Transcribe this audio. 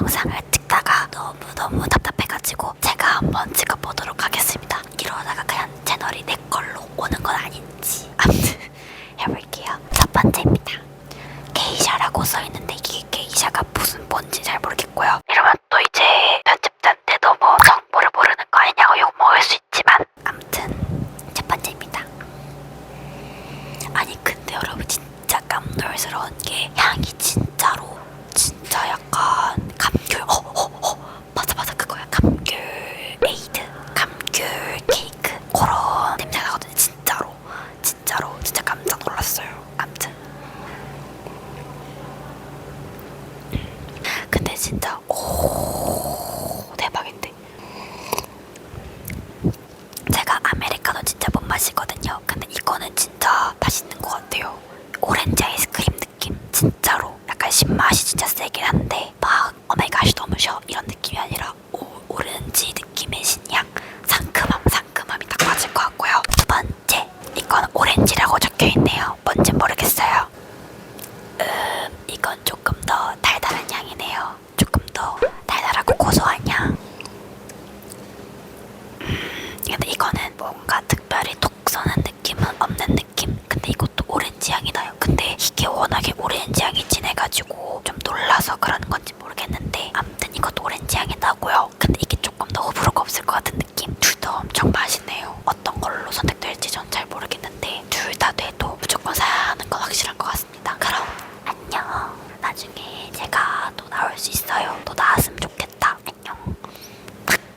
영상을 찍다가 너무너무 답답해가지고 제가 한번 찍어보도록 놀랐어요 아무튼 근데 진짜 오 대박인데 제가 아메리카노 진짜 못 마시거든요. 근데 이거는 진짜 맛있는 것 같아요. 오렌지 아이스크림 느낌? 진짜로 약간 신맛이 진짜 세긴 한데 막 오마이갓이 너무 셔 이런 느낌 건지 모르겠어요. 음, 이건 조금 더 달달한 향이네요. 조금 더 달달하고 고소한 향. 음, 근데 이거는 뭔가 특별히 톡 쏘는 느낌은 없는 느낌. 근데 이것도 오렌지 향이 나요. 근데 이게 워낙에 오렌지 향이 진해가지고 좀 놀라서 그런 건